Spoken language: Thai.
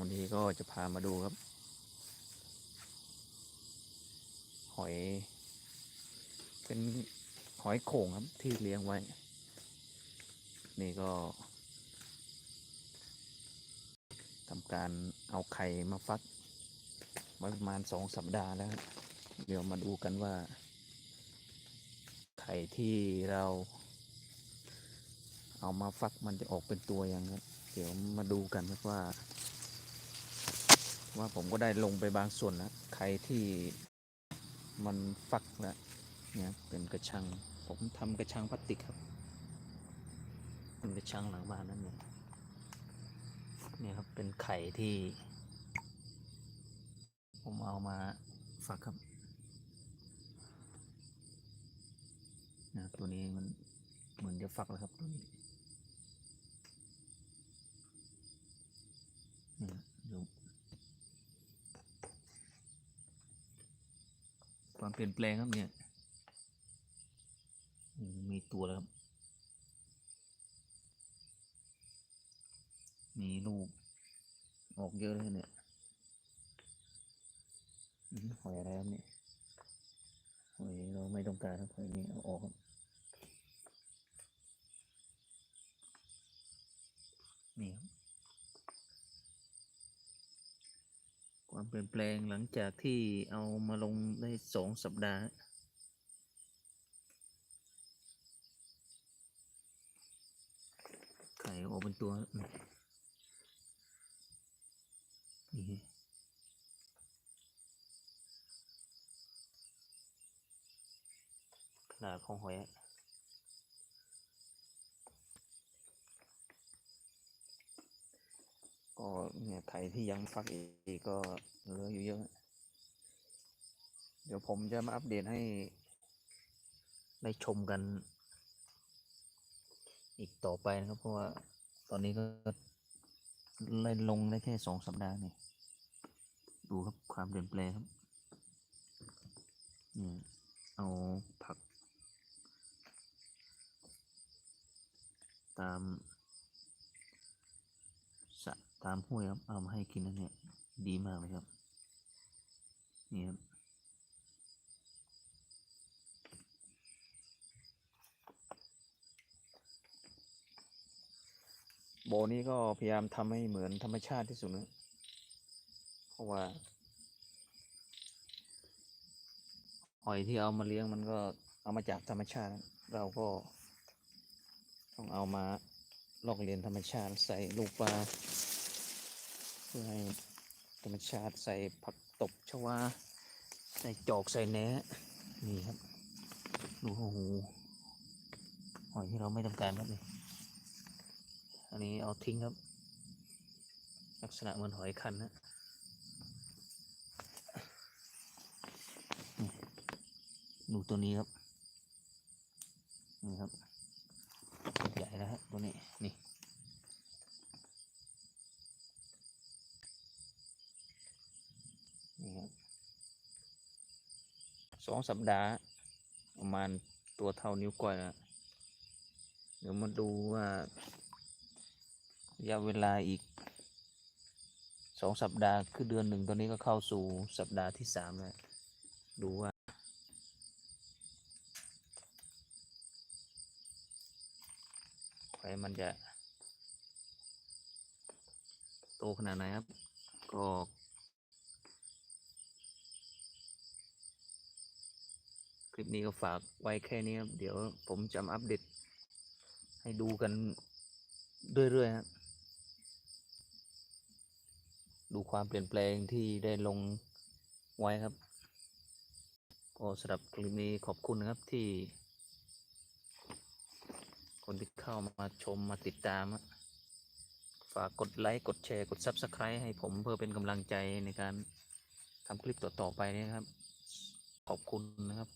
วันนี้ก็จะพามาดูครับ หอย เป็นหอยโข่งครับที่เลี้ยงไว้ นี่ก็ทำการเอาไข่มาฟักไว้ประมาณสองสัปดาห์แล้ว เดี๋ยวมาดูกันว่า ไข่ที่เรา เอามาฟักมันจะออกเป็นตัวยังครับ เดี๋ยวมาดูกันครับว่า ว่าผมก็ได้ลงไปบางส่วนแล้วไข่ที่มันฟักแล้วเนี่ยเป็นกระชัง ผมทำกระชังพลาสติกครับเป็นกระชังหลังบ้านนั่นเองเนี่ยครับเป็นไข่ที่ ผมเอามาฟักครับนะตัวนี้มันเหมือนจะฟักแล้วครับตัวนี้ ความเปลี่ยนแปลงครับเนี่ยมีตัวแล้วครับ มีลูกออกเยอะเลยเนี่ยหอยอะไรครับเนี่ยหอยเราไม่ต้องการครับหอยนี้เอาออกครับนี่ครับ ความเปลี่ยนแปลงหลังจากที่เอามาลงได้สองสัปดาห์ ไข่ออกเป็นตัวนี่นี่ขนาดของหอยอะก็ เนี่ยไข่ที่ยังฟักอีกก็เหลืออยู่เยอะ เดี๋ยวผมจะมาอัปเดตให้ได้ชมกัน อีกต่อไปนะครับ เพราะว่าตอนนี้ก็ไล่ลงได้แค่สองสัปดาห์นี่ดูครับความเปลี่ยนแปลงครับนี่ผัก ตามสระตามห้วยครับเอามาให้กินนะเนี่ย ดีมากเลยครับ นี่ครับโบนี้ก็พยายามทำให้เหมือนธรรมชาติที่สุดนะเพราะว่าหอยที่เอามาเลี้ยงมันก็เอามาจากธรรมชาตินะเราก็ต้องเอามาลอกเลียนธรรมชาติใส่ลูกปลา พื่อให้ธรรมชาติใส่ผักตบชวาใส่จอกใส่แหนนี่ครับดูโอ้โหหอยที่เราไม่ต้องการครับนี่อันนี้เอาทิ้งครับ ลักษณะเหมือนหอยคันนะนี่ดูตัวนี้ครับนี่ครับใหญ่แล้วครับตัวนี้นี่ครับ สองสัปดาห์ ประมาณตัวเท่านิ้วก้อยนะเดี๋ยวมาดูว่าระยะเวลาอีกสองสัปดาห์คือเดือนหนึ่งตอนนี้ก็เข้าสู่สัปดาห์ที่สามแล้วดูว่าไข่มันจะ โตขนาดไหนครับ ก็ ลิปนี้ก็ฝากไว้แค่นี้ครับเดี๋ยวผมจะอัปเดตให้ดูกันเรื่อยๆครับดูความเปลี่ยนแปลงที่ได้ลงไว้ครับก็สำหรับคลิปนี้ขอบคุณนะครับที่ คนที่เข้ามาชมมาติดตาม ฝากกดไลค์ กดแชร์ กด Subscribe ให้ผมเพื่อเป็นกำลังใจในการทำคลิปต่อ ๆ ไปนะครับ ขอบคุณนะครับ